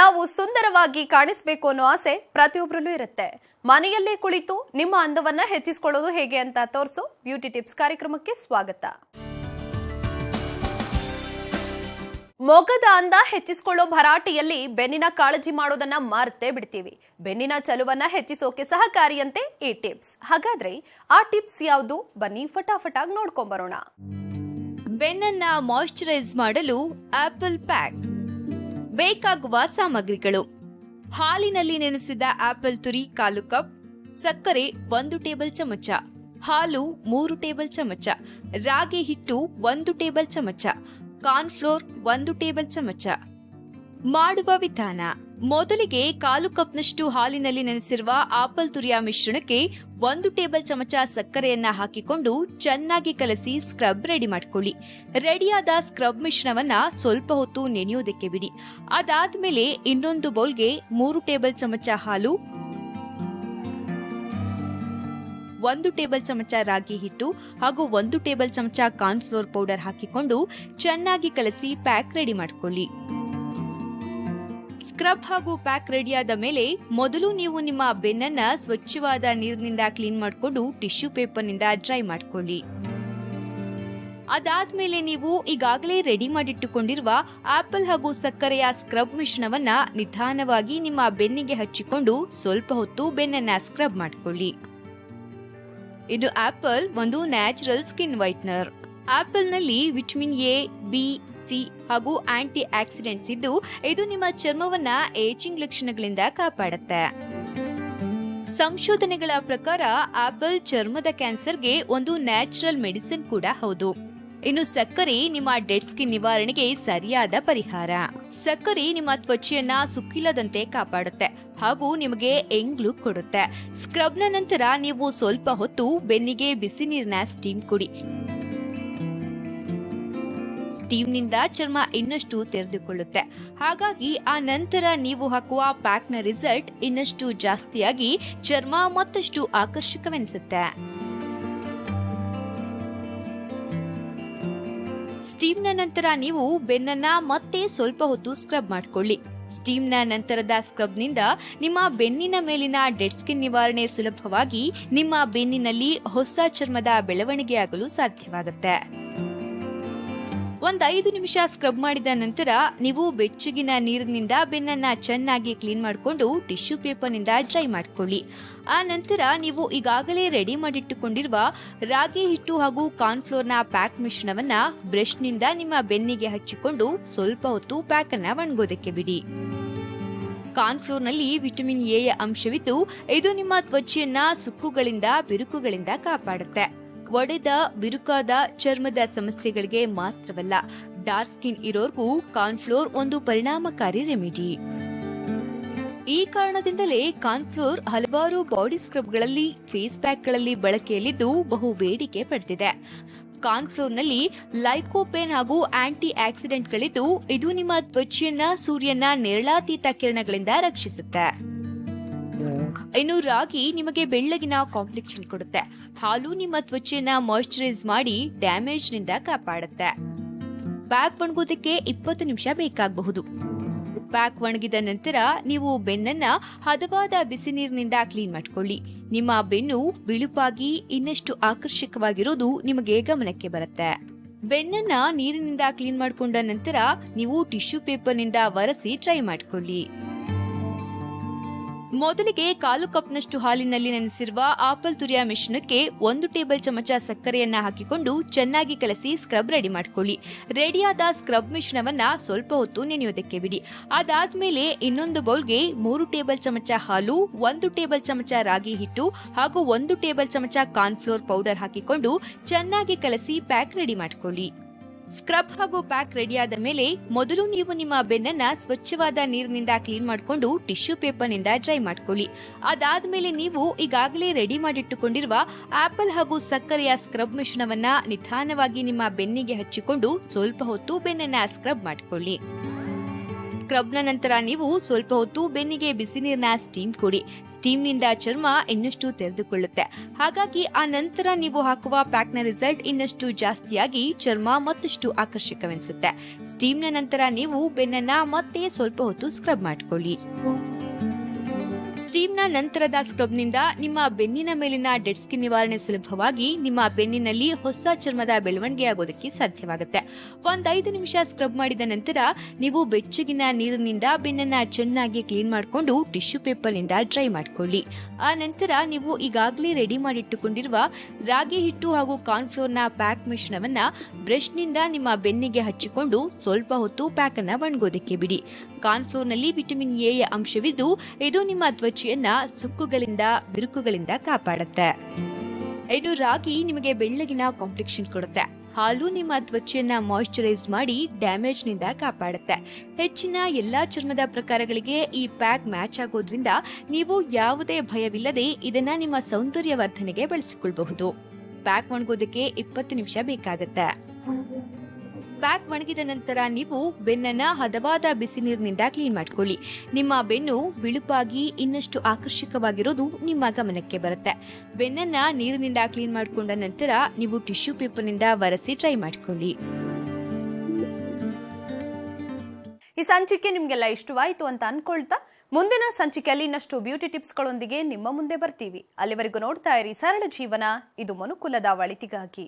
ನಾವು ಸುಂದರವಾಗಿ ಕಾಣಿಸ್ಬೇಕು ಅನ್ನೋ ಆಸೆ ಪ್ರತಿಯೊಬ್ಬರಲ್ಲೂ ಇರುತ್ತೆ. ಮನೆಯಲ್ಲೇ ಕುಳಿತು ನಿಮ್ಮ ಅಂದವನ್ನ ಹೆಚ್ಚಿಸಿಕೊಳ್ಳೋದು ಹೇಗೆ ಅಂತ ತೋರಿಸು ಬ್ಯೂಟಿ ಟಿಪ್ಸ್ ಕಾರ್ಯಕ್ರಮಕ್ಕೆ ಸ್ವಾಗತ. ಮೊಗದ ಅಂದ ಹೆಚ್ಚಿಸಿಕೊಳ್ಳೋ ಭರಾಟೆಯಲ್ಲಿ ಬೆನ್ನಿನ ಕಾಳಜಿ ಮಾಡೋದನ್ನ ಮರ್ತೇ ಬಿಡ್ತೀವಿ. ಬೆನ್ನಿನ ಚಲುವನ್ನ ಹೆಚ್ಚಿಸೋಕೆ ಸಹಕಾರಿಯಂತೆ ಈ ಟಿಪ್ಸ್. ಹಾಗಾದ್ರೆ ಆ ಟಿಪ್ಸ್ ಯಾವುದು? ಬನ್ನಿ ಫಟಾಫಟಾಗಿ ನೋಡ್ಕೊಂಬರೋಣ. ಬೆನ್ನನ್ನ ಮಾಯಿಶ್ಚರೈಸ್ ಮಾಡಲು ಆಪಲ್ ಪ್ಯಾಕ್. ಬೇಕಾಗುವ ಸಾಮಗ್ರಿಗಳು. ಹಾಲಿನಲ್ಲಿ ನೆನೆಸಿದ ಆಪಲ್ ತುರಿ ಕಾಲು ಕಪ್, ಸಕ್ಕರೆ ಒಂದು ಟೇಬಲ್ ಚಮಚ, ಹಾಲು ಮೂರು ಟೇಬಲ್ ಚಮಚ, ರಾಗಿ ಹಿಟ್ಟು ಒಂದು ಟೇಬಲ್ ಚಮಚ ಕಾರ್ನ್ಫ್ಲೋರ್ ಒಂದು ಟೇಬಲ್ ಚಮಚ. ಮಾಡುವ ವಿಧಾನ. ಮೊದಲಿಗೆ ಕಾಲು ಕಪ್ನಷ್ಟು ಹಾಲಿನಲ್ಲಿ ನೆನೆಸಿರುವ ಆಪಲ್ ತುರಿಯ ಮಿಶ್ರಣಕ್ಕೆ ಒಂದು ಟೇಬಲ್ ಚಮಚ ಸಕ್ಕರೆಯನ್ನ ಹಾಕಿಕೊಂಡು ಚೆನ್ನಾಗಿ ಕಲಸಿ ಸ್ಕ್ರಬ್ ರೆಡಿ ಮಾಡ್ಕೊಳ್ಳಿ. ರೆಡಿಯಾದ ಸ್ಕ್ರಬ್ ಮಿಶ್ರಣವನ್ನ ಸ್ವಲ್ಪ ಹೊತ್ತು ನೆನೆಯೋದಕ್ಕೆ ಬಿಡಿ. ಅದಾದ್ಮೇಲೆ ಇನ್ನೊಂದು ಬೌಲ್ಗೆ ಮೂರು ಟೇಬಲ್ ಚಮಚ ಹಾಲು, ಒಂದು ಟೇಬಲ್ ಚಮಚ ರಾಗಿ ಹಿಟ್ಟು ಹಾಗೂ ಒಂದು ಟೇಬಲ್ ಚಮಚ ಕಾರ್ನ್ಫ್ಲೋರ್ ಪೌಡರ್ ಹಾಕಿಕೊಂಡು ಚೆನ್ನಾಗಿ ಕಲಸಿ ಪ್ಯಾಕ್ ರೆಡಿ ಮಾಡ್ಕೊಳ್ಳಿ. ಸ್ಕ್ರಬ್ ಹಾಗೂ ಪ್ಯಾಕ್ ರೆಡಿಯಾದ ಮೇಲೆ ಮೊದಲು ನೀವು ನಿಮ್ಮ ಬೆನ್ನನ್ನ ಸ್ವಚ್ಛವಾದ ನೀರಿನಿಂದ ಕ್ಲೀನ್ ಮಾಡಿಕೊಂಡು ಟಿಶ್ಯೂ ಪೇಪರ್ನಿಂದ ಡ್ರೈ ಮಾಡ್ಕೊಳ್ಳಿ. ಅದಾದ್ಮೇಲೆ ನೀವು ಈಗಾಗಲೇ ರೆಡಿ ಮಾಡಿಟ್ಟುಕೊಂಡಿರುವ ಆಪಲ್ ಹಾಗೂ ಸಕ್ಕರೆಯ ಸ್ಕ್ರಬ್ ಮಿಶ್ರಣವನ್ನ ನಿಧಾನವಾಗಿ ನಿಮ್ಮ ಬೆನ್ನಿಗೆ ಹಚ್ಚಿಕೊಂಡು ಸ್ವಲ್ಪ ಹೊತ್ತು ಬೆನ್ನನ್ನ ಸ್ಕ್ರಬ್ ಮಾಡಿಕೊಳ್ಳಿ. ಇದು ಆಪಲ್, ಒಂದು ನ್ಯಾಚುರಲ್ ಸ್ಕಿನ್ ವೈಟ್ನರ್. ಆಪಲ್ನಲ್ಲಿ ವಿಟಮಿನ್ ಎ, ಬಿ, ಸಿ ಹಾಗೂ ಆಂಟಿ ಆಕ್ಸಿಡೆಂಟ್ಸ್ ಇದ್ದು, ಇದು ನಿಮ್ಮ ಚರ್ಮವನ್ನ ಏಜಿಂಗ್ ಲಕ್ಷಣಗಳಿಂದ ಕಾಪಾಡುತ್ತೆ. ಸಂಶೋಧನೆಗಳ ಪ್ರಕಾರ ಆಪಲ್ ಚರ್ಮದ ಕ್ಯಾನ್ಸರ್ಗೆ ಒಂದು ನ್ಯಾಚುರಲ್ ಮೆಡಿಸಿನ್ ಕೂಡ ಹೌದು. ಇನ್ನು ಸಕ್ಕರೆ ನಿಮ್ಮ ಡೆಡ್ ಸ್ಕಿನ್ ನಿವಾರಣೆಗೆ ಸರಿಯಾದ ಪರಿಹಾರ. ಸಕ್ಕರೆ ನಿಮ್ಮ ತ್ವಚೆಯನ್ನ ಸುಕ್ಕಿಲ್ಲದಂತೆ ಕಾಪಾಡುತ್ತೆ ಹಾಗೂ ನಿಮಗೆ ಎಂಗ್ಲು ಕೊಡುತ್ತೆ. ಸ್ಕ್ರಬ್ನ ನಂತರ ನೀವು ಸ್ವಲ್ಪ ಹೊತ್ತು ಬೆನ್ನಿಗೆ ಬಿಸಿ ನೀರಿನ ಸ್ಟೀಮ್ ಕುಡಿ. ಸ್ಟೀಮ್ನಿಂದ ಚರ್ಮ ಇನ್ನಷ್ಟು ತೆರೆದುಕೊಳ್ಳುತ್ತೆ. ಹಾಗಾಗಿ ಆ ನಂತರ ನೀವು ಹಾಕುವ ಪ್ಯಾಕ್ನ ರಿಸಲ್ಟ್ ಇನ್ನಷ್ಟು ಜಾಸ್ತಿಯಾಗಿ ಚರ್ಮ ಮತ್ತಷ್ಟು ಆಕರ್ಷಕವೆನಿಸುತ್ತೆ. ಸ್ಟೀಮ್ನ ನಂತರ ನೀವು ಬೆನ್ನನ್ನ ಮತ್ತೆ ಸ್ವಲ್ಪ ಹೊತ್ತು ಸ್ಕ್ರಬ್ ಮಾಡಿಕೊಳ್ಳಿ. ಸ್ಟೀಮ್ನ ನಂತರದ ಸ್ಕ್ರಬ್ನಿಂದ ನಿಮ್ಮ ಬೆನ್ನಿನ ಮೇಲಿನ ಡೆಡ್ ಸ್ಕಿನ್ ನಿವಾರಣೆ ಸುಲಭವಾಗಿ ನಿಮ್ಮ ಬೆನ್ನಿನಲ್ಲಿ ಹೊಸ ಚರ್ಮದ ಬೆಳವಣಿಗೆಯಾಗಲು ಸಾಧ್ಯವಾಗುತ್ತೆ. ಒಂದ್ ಐದು ನಿಮಿಷ ಸ್ಕ್ರಬ್ ಮಾಡಿದ ನಂತರ ನೀವು ಬೆಚ್ಚಗಿನ ನೀರಿನಿಂದ ಬೆನ್ನನ್ನ ಚೆನ್ನಾಗಿ ಕ್ಲೀನ್ ಮಾಡಿಕೊಂಡು ಟಿಶ್ಯೂ ಪೇಪರ್ನಿಂದ ಡ್ರೈ ಮಾಡಿಕೊಳ್ಳಿ. ಆ ನಂತರ ನೀವು ಈಗಾಗಲೇ ರೆಡಿ ಮಾಡಿಟ್ಟುಕೊಂಡಿರುವ ರಾಗಿ ಹಿಟ್ಟು ಹಾಗೂ ಕಾರ್ನ್ಫ್ಲೋರ್ನ ಪ್ಯಾಕ್ ಮಿಶ್ರಣವನ್ನ ಬ್ರಷ್ನಿಂದ ನಿಮ್ಮ ಬೆನ್ನಿಗೆ ಹಚ್ಚಿಕೊಂಡು ಸ್ವಲ್ಪ ಹೊತ್ತು ಪ್ಯಾಕ್ ಅನ್ನ ಒಣಗೋದಕ್ಕೆ ಬಿಡಿ. ಕಾರ್ನ್ಫ್ಲೋರ್ನಲ್ಲಿ ವಿಟಮಿನ್ ಎ ಅಂಶವಿದ್ದು, ಇದು ನಿಮ್ಮ ತ್ವಚೆಯನ್ನ ಸುಕ್ಕುಗಳಿಂದ, ಬಿರುಕುಗಳಿಂದ ಕಾಪಾಡುತ್ತೆ. ಒಡೆದ, ಬಿರುಕಾದ ಚರ್ಮದ ಸಮಸ್ಯೆಗಳಿಗೆ ಮಾತ್ರವಲ್ಲ, ಡಾರ್ಕ್ ಸ್ಕಿನ್ ಇರೋರ್ಗೂ ಕಾರ್ನ್ಫ್ಲೋರ್ ಒಂದು ಪರಿಣಾಮಕಾರಿ ರೆಮಿಡಿ. ಈ ಕಾರಣದಿಂದಲೇ ಕಾನ್ಫ್ಲೋರ್ ಹಲವಾರು ಬಾಡಿ ಸ್ಕ್ರಬ್ಗಳಲ್ಲಿ, ಫೇಸ್ ಪ್ಯಾಕ್ಗಳಲ್ಲಿ ಬಳಕೆಯಲ್ಲಿದ್ದು ಬಹು ಬೇಡಿಕೆ ಪಡೆದಿದೆ ಕಾರ್ನ್ಫ್ಲೋರ್ನಲ್ಲಿ ಲೈಕೋಪೇನ್ ಹಾಗೂ ಆಂಟಿ ಆಕ್ಸಿಡೆಂಟ್ಗಳಿದ್ದು ಇದು ನಿಮ್ಮ ತ್ವಚೆಯನ್ನ ಸೂರ್ಯನ ನೇರಳಾತೀತ ಕಿರಣಗಳಿಂದ ರಕ್ಷಿಸುತ್ತೆ. ಇನ್ನು ರಾಗಿ ನಿಮಗೆ ಬೆಳ್ಳಗಿನ ಕಾಂಪ್ಲೆಕ್ಷನ್ ಕೊಡುತ್ತೆ. ಹಾಲು ನಿಮ್ಮ ತ್ವಚೆಯನ್ನ ಮಾಯಿಶ್ಚರೈಸ್ ಮಾಡಿ ಡ್ಯಾಮೇಜ್ನಿಂದ ಕಾಪಾಡುತ್ತೆ. ಪ್ಯಾಕ್ ಒಣಗೋದಕ್ಕೆ ಇಪ್ಪತ್ತು ನಿಮಿಷ ಬೇಕಾಗಬಹುದು. ಪ್ಯಾಕ್ ಒಣಗಿದ ನಂತರ ನೀವು ಬೆನ್ನನ್ನ ಹದವಾದ ಬಿಸಿ ನೀರಿನಿಂದ ಕ್ಲೀನ್ ಮಾಡ್ಕೊಳ್ಳಿ. ನಿಮ್ಮ ಬೆನ್ನು ಬಿಳುಪಾಗಿ ಇನ್ನಷ್ಟು ಆಕರ್ಷಕವಾಗಿರೋದು ನಿಮಗೆ ಗಮನಕ್ಕೆ ಬರುತ್ತೆ. ಬೆನ್ನನ್ನ ನೀರಿನಿಂದ ಕ್ಲೀನ್ ಮಾಡಿಕೊಂಡ ನಂತರ ನೀವು ಟಿಶ್ಯೂ ಪೇಪರ್ನಿಂದ ಒರೆಸಿ ಟ್ರೈ ಮಾಡ್ಕೊಳ್ಳಿ. ಮೊದಲಿಗೆ ಕಾಲು ಕಪ್ನಷ್ಟು ಹಾಲಿನಲ್ಲಿ ನೆನೆಸಿರುವ ಆಪಲ್ ತುರಿಯ ಮಿಶ್ರಣಕ್ಕೆ ಒಂದು ಟೇಬಲ್ ಚಮಚ ಸಕ್ಕರೆಯನ್ನ ಹಾಕಿಕೊಂಡು ಚೆನ್ನಾಗಿ ಕಲಸಿ ಸ್ಕ್ರಬ್ ರೆಡಿ ಮಾಡ್ಕೊಳ್ಳಿ. ರೆಡಿಯಾದ ಸ್ಕ್ರಬ್ ಮಿಶ್ರಣವನ್ನ ಸ್ವಲ್ಪ ಹೊತ್ತು ನೆನೆಯೋದಕ್ಕೆ ಬಿಡಿ. ಅದಾದ್ಮೇಲೆ ಇನ್ನೊಂದು ಬೌಲ್ಗೆ ಮೂರು ಟೇಬಲ್ ಚಮಚ ಹಾಲು, ಒಂದು ಟೇಬಲ್ ಚಮಚ ರಾಗಿ ಹಿಟ್ಟು ಹಾಗೂ ಒಂದು ಟೇಬಲ್ ಚಮಚ ಕಾರ್ನ್ಫ್ಲೋರ್ ಪೌಡರ್ ಹಾಕಿಕೊಂಡು ಚೆನ್ನಾಗಿ ಕಲಸಿ ಪ್ಯಾಕ್ ರೆಡಿ ಮಾಡ್ಕೊಳ್ಳಿ. ಸ್ಕ್ರಬ್ ಹಾಗೂ ಪ್ಯಾಕ್ ರೆಡಿಯಾದ ಮೇಲೆ ಮೊದಲು ನೀವು ನಿಮ್ಮ ಬೆನ್ನನ್ನ ಸ್ವಚ್ಛವಾದ ನೀರಿನಿಂದ ಕ್ಲೀನ್ ಮಾಡಿಕೊಂಡು ಟಿಶ್ಯೂ ಪೇಪರ್ನಿಂದ ಡ್ರೈ ಮಾಡ್ಕೊಳ್ಳಿ. ಅದಾದ ಮೇಲೆ ನೀವು ಈಗಾಗಲೇ ರೆಡಿ ಮಾಡಿಟ್ಟುಕೊಂಡಿರುವ ಆಪಲ್ ಹಾಗೂ ಸಕ್ಕರೆಯ ಸ್ಕ್ರಬ್ ಮಿಶ್ರಣವನ್ನ ನಿಧಾನವಾಗಿ ನಿಮ್ಮ ಬೆನ್ನಿಗೆ ಹಚ್ಚಿಕೊಂಡು ಸ್ವಲ್ಪ ಹೊತ್ತು ಬೆನ್ನನ್ನ ಸ್ಕ್ರಬ್ ಮಾಡ್ಕೊಳ್ಳಿ. ಸ್ಕ್ರಬ್ನ ನಂತರ ನೀವು ಸ್ವಲ್ಪ ಹೊತ್ತು ಬೆನ್ನಿಗೆ ಬಿಸಿ ನೀರಿನ ಸ್ಟೀಮ್ ಕೊಡಿ. ಸ್ಟೀಮ್ನಿಂದ ಚರ್ಮ ಇನ್ನಷ್ಟು ತೆರೆದುಕೊಳ್ಳುತ್ತೆ. ಹಾಗಾಗಿ ಆ ನಂತರ ನೀವು ಹಾಕುವ ಪ್ಯಾಕ್ನ ರಿಸಲ್ಟ್ ಇನ್ನಷ್ಟು ಜಾಸ್ತಿಯಾಗಿ ಚರ್ಮ ಮತ್ತಷ್ಟು ಆಕರ್ಷಕವೆನಿಸುತ್ತೆ. ಸ್ಟೀಮ್ನ ನಂತರ ನೀವು ಬೆನ್ನನ್ನ ಮತ್ತೆ ಸ್ವಲ್ಪ ಹೊತ್ತು ಸ್ಕ್ರಬ್ ಮಾಡ್ಕೊಳ್ಳಿ. ಸ್ಟೀಮ್ನ ನಂತರದ ಸ್ಕ್ರಬ್ನಿಂದ ನಿಮ್ಮ ಬೆನ್ನಿನ ಮೇಲಿನ ಡೆಡ್ ಸ್ಕಿನ್ ನಿವಾರಣೆ ಸುಲಭವಾಗಿ ನಿಮ್ಮ ಬೆನ್ನಿನಲ್ಲಿ ಹೊಸ ಚರ್ಮದ ಬೆಳವಣಿಗೆ ಆಗೋದಕ್ಕೆ ಸಾಧ್ಯವಾಗುತ್ತೆ. ಒಂದೈದು ನಿಮಿಷ ಸ್ಕ್ರಬ್ ಮಾಡಿದ ನಂತರ ನೀವು ಬೆಚ್ಚಗಿನ ನೀರಿನಿಂದ ಬೆನ್ನನ್ನ ಚೆನ್ನಾಗಿ ಕ್ಲೀನ್ ಮಾಡಿಕೊಂಡು ಟಿಶ್ಯೂ ಪೇಪರ್ನಿಂದ ಡ್ರೈ ಮಾಡ್ಕೊಳ್ಳಿ. ಆ ನಂತರ ನೀವು ಈಗಾಗಲೇ ರೆಡಿ ಮಾಡಿಟ್ಟುಕೊಂಡಿರುವ ರಾಗಿ ಹಿಟ್ಟು ಹಾಗೂ ಕಾರ್ನ್ಫ್ಲೋರ್ನ ಪ್ಯಾಕ್ ಮಿಶ್ರಣವನ್ನ ಬ್ರಷ್ನಿಂದ ನಿಮ್ಮ ಬೆನ್ನಿಗೆ ಹಚ್ಚಿಕೊಂಡು ಸ್ವಲ್ಪ ಹೊತ್ತು ಪ್ಯಾಕ್ ಅನ್ನ ಒಣಗೋದಕ್ಕೆ ಬಿಡಿ. ಕಾರ್ನ್ಫ್ಲೋರ್ನಲ್ಲಿ ವಿಟಮಿನ್ ಎ ಯ ಅಂಶವಿದ್ದು, ಇದು ನಿಮ್ಮ ತ್ವಚೆಯನ್ನ ಸುಕ್ಕುಗಳಿಂದ, ಬಿರುಕುಗಳಿಂದ ಕಾಪಾಡುತ್ತೆ. ಇದು ರಾಗಿ ನಿಮಗೆ ಬೆಳ್ಳಗಿನ ಕಾಂಪ್ಲೆಕ್ಷನ್ ಕೊಡುತ್ತೆ. ಹಾಲು ನಿಮ್ಮ ತ್ವಚೆಯನ್ನ ಮಾಯಿಶ್ಚರೈಸ್ ಮಾಡಿ ಡ್ಯಾಮೇಜ್ನಿಂದ ಕಾಪಾಡುತ್ತೆ. ಹೆಚ್ಚಿನ ಎಲ್ಲಾ ಚರ್ಮದ ಪ್ರಕಾರಗಳಿಗೆ ಈ ಪ್ಯಾಕ್ ಮ್ಯಾಚ್ ಆಗೋದ್ರಿಂದ ನೀವು ಯಾವುದೇ ಭಯವಿಲ್ಲದೆ ಇದನ್ನ ನಿಮ್ಮ ಸೌಂದರ್ಯ ವರ್ಧನೆಗೆ ಬಳಸಿಕೊಳ್ಳಬಹುದು ಪ್ಯಾಕ್ ಒಣಗೋದಕ್ಕೆ ಇಪ್ಪತ್ತು ನಿಮಿಷ ಬೇಕಾಗತ್ತೆ. ಪ್ಯಾಕ್ ಒಣಗಿದ ನಂತರ ನೀವು ಬೆನ್ನನ್ನ ಹದವಾದ ಬಿಸಿ ನೀರಿನಿಂದ ಕ್ಲೀನ್ ಮಾಡ್ಕೊಳ್ಳಿ. ನಿಮ್ಮ ಬೆನ್ನು ಬಿಳುಪಾಗಿ ಇನ್ನಷ್ಟು ಆಕರ್ಷಕವಾಗಿರೋದು ನಿಮ್ಮ ಗಮನಕ್ಕೆ ಬರುತ್ತೆ. ಬೆನ್ನನ್ನ ನೀರಿನಿಂದ ಕ್ಲೀನ್ ಮಾಡಿಕೊಂಡ ನಂತರ ನೀವು ಟಿಶ್ಯೂ ಪೇಪರ್ನಿಂದ ಒರೆಸಿ ಟ್ರೈ ಮಾಡ್ಕೊಳ್ಳಿ. ಈ ಸಂಚಿಕೆ ನಿಮಗೆಲ್ಲ ಇಷ್ಟವಾಯಿತು ಅಂತ ಅನ್ಕೊಳ್ತಾ ಮುಂದಿನ ಸಂಚಿಕೆಯಲ್ಲಿ ಇನ್ನಷ್ಟು ಬ್ಯೂಟಿ ಟಿಪ್ಸ್ಗಳೊಂದಿಗೆ ನಿಮ್ಮ ಮುಂದೆ ಬರ್ತೀವಿ. ಅಲ್ಲಿವರೆಗೂ ನೋಡ್ತಾ ಇರಿ ಸರಳ ಜೀವನ, ಇದು ಮನುಕುಲದ ಒಳಿತಿಗಾಗಿ.